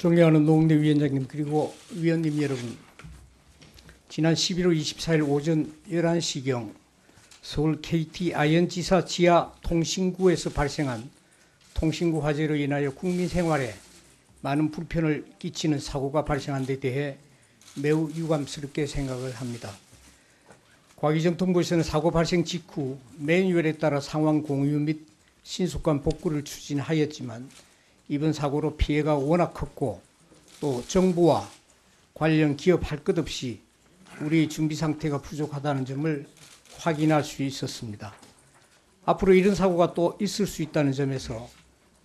존경하는 노웅래 위원장님 그리고 위원님 여러분 지난 11월 24일 오전 11시경 서울 KT 아현지사 지하 통신구에서 발생한 통신구 화재로 인하여 국민 생활에 많은 불편을 끼치는 사고가 발생한 데 대해 매우 유감스럽게 생각을 합니다. 과기정통부에서는 사고 발생 직후 매뉴얼에 따라 상황 공유 및 신속한 복구를 추진하였지만 이번 사고로 피해가 워낙 컸고 또 정부와 관련 기업 할 것 없이 우리 준비 상태가 부족하다는 점을 확인할 수 있었습니다. 앞으로 이런 사고가 또 있을 수 있다는 점에서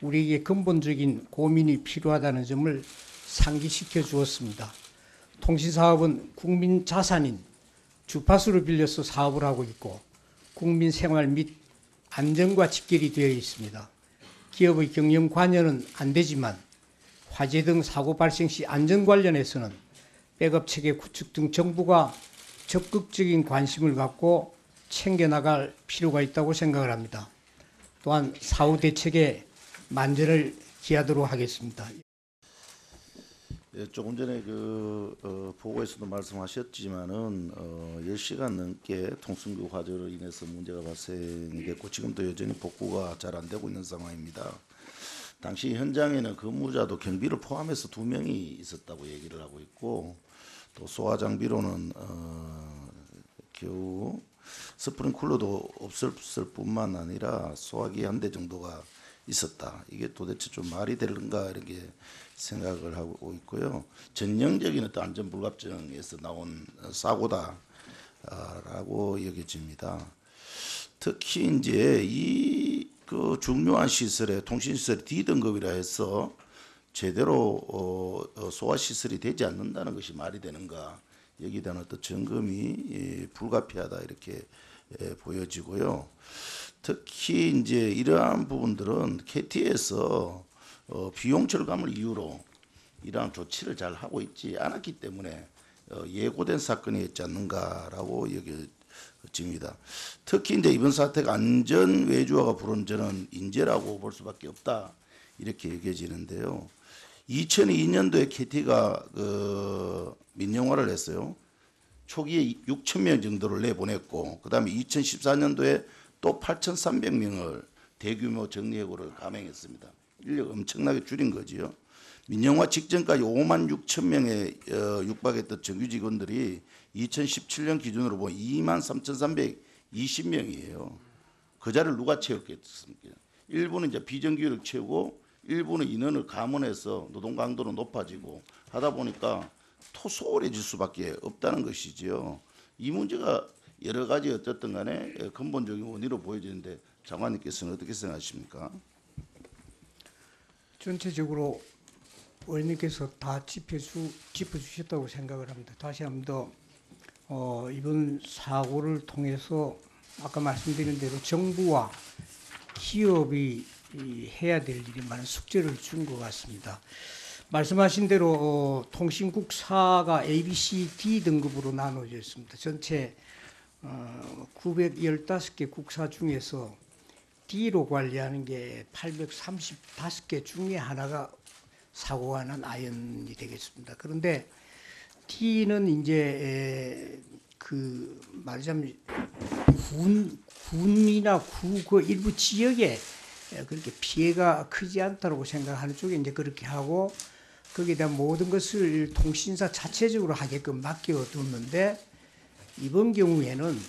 우리에게 근본적인 고민이 필요하다는 점을 상기시켜 주었습니다. 통신사업은 국민 자산인 주파수를 빌려서 사업을 하고 있고 국민 생활 및 안전과 직결이 되어 있습니다. 기업의 경영 관여는 안 되지만 화재 등 사고 발생 시 안전 관련해서는 백업 체계 구축 등 정부가 적극적인 관심을 갖고 챙겨나갈 필요가 있다고 생각을 합니다. 또한 사후 대책에 만전을 기하도록 하겠습니다. 예, 조금 전에 그 어, 보고에서도 말씀하셨지만은 어, 10시간 넘게 통신구 화재로 인해서 문제가 발생됐고 지금도 여전히 복구가 잘 안 되고 있는 상황입니다. 당시 현장에는 근무자도 경비를 포함해서 두 명이 있었다고 얘기를 하고 있고 또 소화 장비로는 어, 겨우 스프링쿨러도 없었을 뿐만 아니라 소화기 한 대 정도가 있었다. 이게 도대체 좀 말이 되는가 이렇게 생각을 하고 있고요. 전형적인 어떤 안전 불감증에서 나온 사고다라고 여겨집니다. 특히 이제 이 그 중요한 시설에 통신 시설 D 등급이라 해서 제대로 어, 어, 소화 시설이 되지 않는다는 것이 말이 되는가 여기에 대한 어떤 점검이 예, 불가피하다 이렇게 예, 보여지고요. 특히 이제 이러한 부분들은 KT에서 어, 비용 절감을 이유로 이러한 조치를 잘 하고 있지 않았기 때문에 어, 예고된 사건이었지 않는가라고 여겨집니다. 특히 이제 이번 사태가 안전 외주화가 부른 저는 인재라고 볼 수밖에 없다 이렇게 여겨지는데요. 2002년도에 KT가 그 민영화를 했어요. 초기에 6천 명 정도를 내보냈고 그다음에 2014년도에 또 8,300명을 대규모 정리해고를 감행했습니다. 인력 엄청나게 줄인 거지요. 민영화 직전까지 5만 6천 명에 어, 육박했던 정규 직원들이 2017년 기준으로 보면 2만 3,320명이에요. 그 자리를 누가 채웠겠습니까? 일부는 이제 비정규를 채우고 일부는 인원을 감원해서 노동 강도는 높아지고 하다 보니까 토소홀해질 수밖에 없다는 것이지요. 이 문제가 여러 가지 어쨌든 간에 근본적인 원인으로 보여지는데 장관님께서는 어떻게 생각하십니까? 전체적으로 의원님께서 다 짚어주, 짚어주셨다고 생각을 합니다. 다시 한번더 어, 이번 사고를 통해서 아까 말씀드린 대로 정부와 기업이 이, 해야 될 일이 많은 숙제를 준 것 같습니다. 말씀하신 대로 어, 통신국사가 A, B, C, D 등급으로 나눠져 있습니다. 전체 어, 915개 국사 중에서 D로 관리하는 게 835개 중에 하나가 사고가 난 아연이 되겠습니다. 그런데 D는 이제 그 말하자면 군 군이나 구 그 일부 지역에 그렇게 피해가 크지 않다고 생각하는 쪽에 이제 그렇게 하고 거기에 대한 모든 것을 통신사 자체적으로 하게끔 맡겨뒀는데 이번 경우에는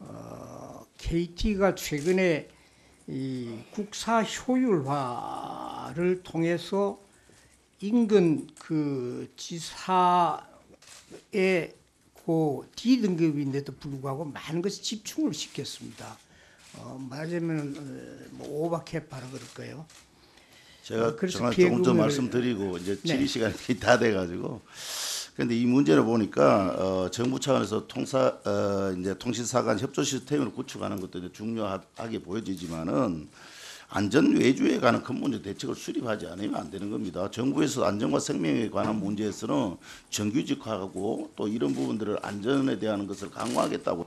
어, KT가 최근에 이 국사 효율화를 통해서 인근 그 지사의 그 D 등급인데도 불구하고 많은 것을 집중을 시켰습니다. 어, 말하자면 어, 뭐 오버캡하라 그럴까요? 제가 어, 그래서 조금 더 말씀드리고 이제 네. 질의 시간이 다 돼가지고 그런데 이 문제를 보니까 어, 정부 차원에서 통사 어, 이제 통신사간 협조 시스템을 구축하는 것도 이제 중요하게 보여지지만은 안전 외주에 관한 근본적 대책을 수립하지 않으면 안 되는 겁니다. 정부에서 안전과 생명에 관한 문제에서는 정규직화하고 또 이런 부분들을 안전에 대한 것을 강화하겠다고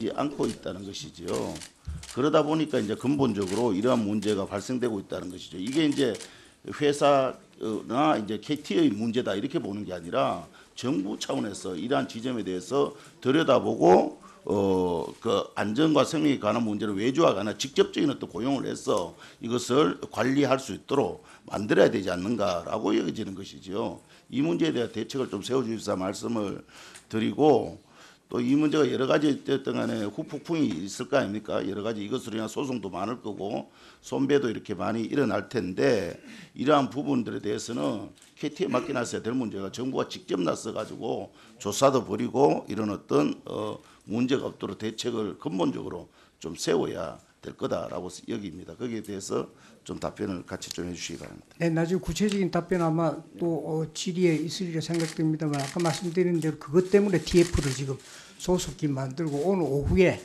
이 않고 있다는 것이지요. 그러다 보니까 이제 근본적으로 이러한 문제가 발생되고 있다는 것이죠. 이게 이제 회사나 이제 KT의 문제다 이렇게 보는 게 아니라 정부 차원에서 이러한 지점에 대해서 들여다보고 어 그 안전과 생명에 관한 문제를 외주화하거나 직접적인 어떤 고용을 해서 이것을 관리할 수 있도록 만들어야 되지 않는가라고 여겨지는 것이죠. 이 문제에 대한 대책을 좀 세워주십사 말씀을 드리고 또 이 문제가 여러 가지 어쨌든 간에 후폭풍이 있을 거 아닙니까? 여러 가지 이것으로 인한 소송도 많을 거고 손배도 이렇게 많이 일어날 텐데 이러한 부분들에 대해서는 KT에 맡겨놨어야 될 문제가 정부가 직접 나서 가지고 조사도 벌이고 이런 어떤 어 문제가 없도록 대책을 근본적으로 좀 세워야 될 거다라고 여기입니다. 거기에 대해서 좀 답변을 같이 좀 해주시기 바랍니다. 네, 나중에 구체적인 답변 아마 또 어, 질의에 있으리라 생각됩니다만 아까 말씀드린 대로 그것 때문에 TF를 지금 소속기 만들고 오늘 오후에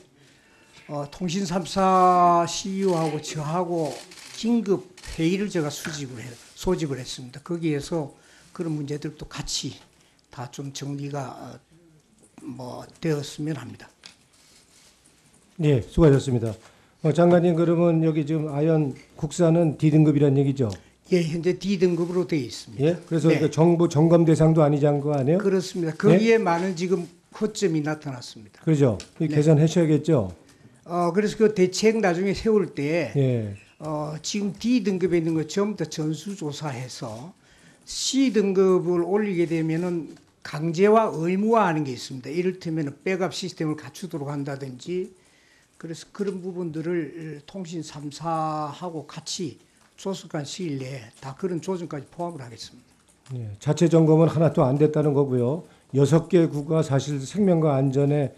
어, 통신 3사 CEO하고 저하고 긴급 회의를 제가 수집을 해, 소집을 했습니다. 거기에서 그런 문제들도 같이 다 좀 정리가 어, 뭐 되었으면 합니다. 예, 수고하셨습니다. 어, 장관님 그러면 여기 지금 아연 국산은 D등급이란 얘기죠? 예, 현재 D 등급으로 되어 있습니다. 예? 그래서 네. 그 정부 점검 대상도 아니지 않은 거 아니에요? 그렇습니다. 거기에 많은 지금 허점이 나타났습니다. 그러죠? 이 네. 개선하셔야겠죠? 어, 그래서 그 대책 나중에 세울 때 예. 어, 지금 D 등급에 있는 거 전부 다 전수조사해서 C 등급을 올리게 되면은 강제와 의무화하는 게 있습니다. 이를테면 백업 시스템을 갖추도록 한다든지 그래서 그런 부분들을 통신 3사하고 같이 조속한 시일 내에 다 그런 조정까지 포함을 하겠습니다. 예. 자체 점검은 하나도 안 됐다는 거고요. 여섯 개 구가 사실 생명과 안전에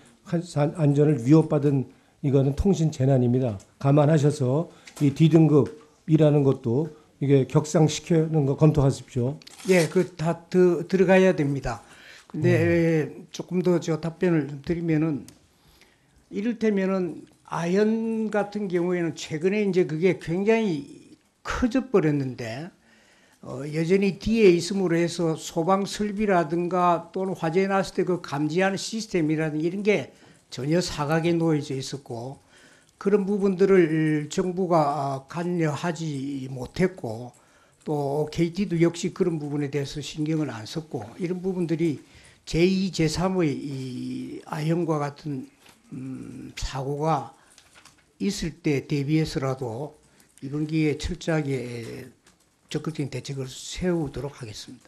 안전을 위협받은 이거는 통신 재난입니다. 감안하셔서 이 D등급이라는 것도 이게 격상시키는 거 검토하십시오. 예, 그 다 들어가야 됩니다. 근데 조금 더 저 답변을 좀 드리면은 이를테면은 아연 같은 경우에는 최근에 이제 그게 굉장히 커져 버렸는데 어, 여전히 뒤에 있음으로 해서 소방 설비라든가 또는 화재 났을 때 그 감지하는 시스템이라든가 이런 게 전혀 사각에 놓여져 있었고 그런 부분들을 정부가 아, 관여하지 못했고 또 KT도 역시 그런 부분에 대해서 신경을 안 썼고 이런 부분들이 제2, 제3의 이 아형과 같은 음, 사고가 있을 때 대비해서라도 이번 기회에 철저하게 적극적인 대책을 세우도록 하겠습니다.